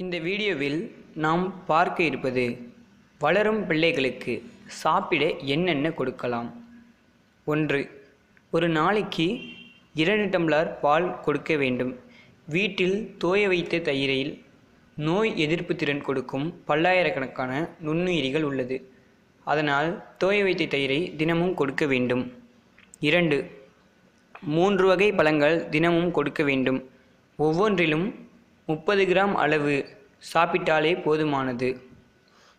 இந்த வீடியோவில் நாம் பார்க்க இருப்பது வளரும் பிள்ளைகளுக்கு சாப்பிட என்னென்ன கொடுக்கலாம்? ஒன்று ஒரு நாளைக்கு இரண்டு டம்ளர் பால் கொடுக்க வேண்டும். வீட்டில் தோய வைத்த தயிரில் நோய் எதிர்ப்பு திறன் கொடுக்கும் பல்லாயிரக்கணக்கான நுண்ணுயிரிகள் உள்ளது. அதனால் தோய வைத்த தயிரை தினமும் கொடுக்க வேண்டும். இரண்டு மூன்று வகை பழங்கள் தினமும் கொடுக்க வேண்டும். ஒவ்வொன்றிலும் முப்பது கிராம் அளவு சாப்பிட்டாலே போதுமானது.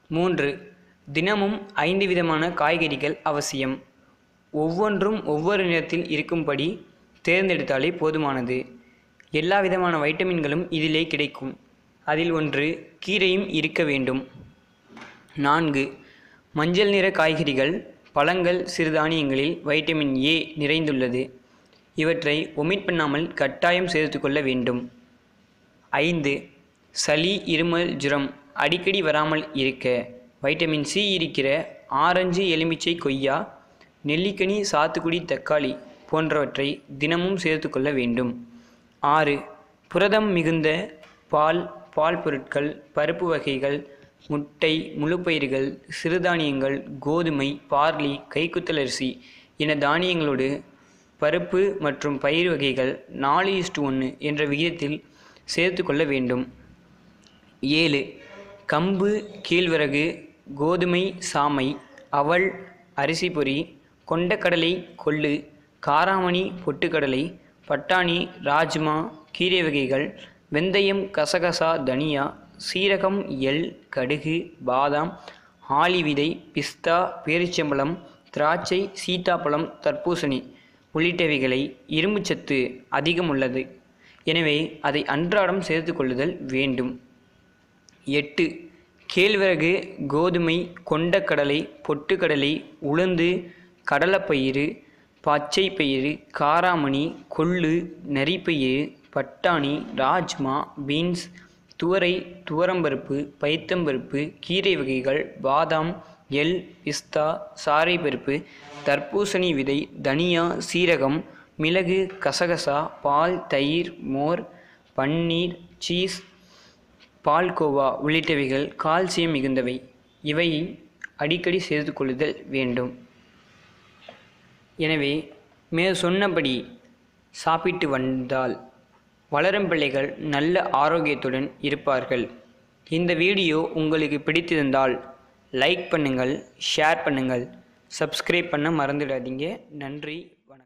மூன்று தினமும் ஐந்து விதமான காய்கறிகள் அவசியம். ஒவ்வொன்றும் ஒவ்வொரு நிறத்தில் இருக்கும்படி தேர்ந்தெடுத்தாலே போதுமானது. எல்லா விதமான வைட்டமின்களும் இதிலே கிடைக்கும். அதில் ஒன்று கீரையும் இருக்க வேண்டும். நான்கு மஞ்சள் நிற காய்கறிகள் பழங்கள் சிறுதானியங்களில் வைட்டமின் ஏ நிறைந்துள்ளது. இவற்றை ஒமிட் பண்ணாமல் கட்டாயம் சேர்த்து கொள்ள வேண்டும். ஐந்து சளி இருமல் ஜுரம் அடிக்கடி வராமல் இருக்க. வைட்டமின் சி இருக்கிற ஆரஞ்சு எலுமிச்சை கொய்யா நெல்லிக்கனி சாத்துக்குடி தக்காளி போன்றவற்றை தினமும் சேர்த்துக்கொள்ள வேண்டும். ஆறு புரதம் மிகுந்த பால் பால் பொருட்கள் பருப்பு வகைகள் முட்டை முழுப்பயிர்கள் சிறுதானியங்கள் கோதுமை பார்லி கைக்குத்தலரிசி என தானியங்களோடு பருப்பு மற்றும் பயிர் வகைகள் நாலு இஸ்டு ஒன்று என்ற விகிதத்தில் சேர்த்து கொள்ள வேண்டும். ஏழு கம்பு கேழ்வரகு கோதுமை சாமை அவல் அரிசி பொறி கொண்டக்கடலை கொள்ளு காராமணி பொட்டுக்கடலை பட்டாணி ராஜ்மா கீரை வகைகள் வெந்தயம் கசகசா தனியா சீரகம் எள் கடுகு பாதாம் ஆளி விதை பிஸ்தா பேரிச்சம்பழம் திராட்சை சீத்தாப்பழம் தர்பூசணி உள்ளிட்டவைகளை இரும்புச்சத்து அதிகம் உள்ளது எனவே அதை அன்றாடம் சேர்த்து கொள்ளுதல் வேண்டும். எட்டு. கேழ்வரகு கோதுமை கொண்டக்கடலை பொட்டுக்கடலை உளுந்து கடலைப்பயிறு பச்சை பயிறு காராமணி கொள்ளு நரிப்பயிறு பட்டாணி ராஜ்மா பீன்ஸ் துவரை துவரம்பருப்பு பைத்தம்பருப்பு கீரை வகைகள் பாதாம் எல் பிஸ்தா சாரை பருப்பு தர்பூசணி விதை தனியா சீரகம் மிளகு கசகசா பால் தயிர் மோர் பன்னீர் சீஸ் பால்கோவா உள்ளிட்டவைகள் கால்சியம் மிகுந்தவை. இவை அடிக்கடி சேர்த்து கொள்ளுதல் வேண்டும். எனவே மே சொன்னபடி சாப்பிட்டு வந்தால் வளரும் பிள்ளைகள் நல்ல ஆரோக்கியத்துடன் இருப்பார்கள். இந்த வீடியோ உங்களுக்கு பிடித்திருந்தால் லைக் பண்ணுங்கள் ஷேர் பண்ணுங்கள். சப்ஸ்கிரைப் பண்ண மறந்துடாதீங்க. நன்றி.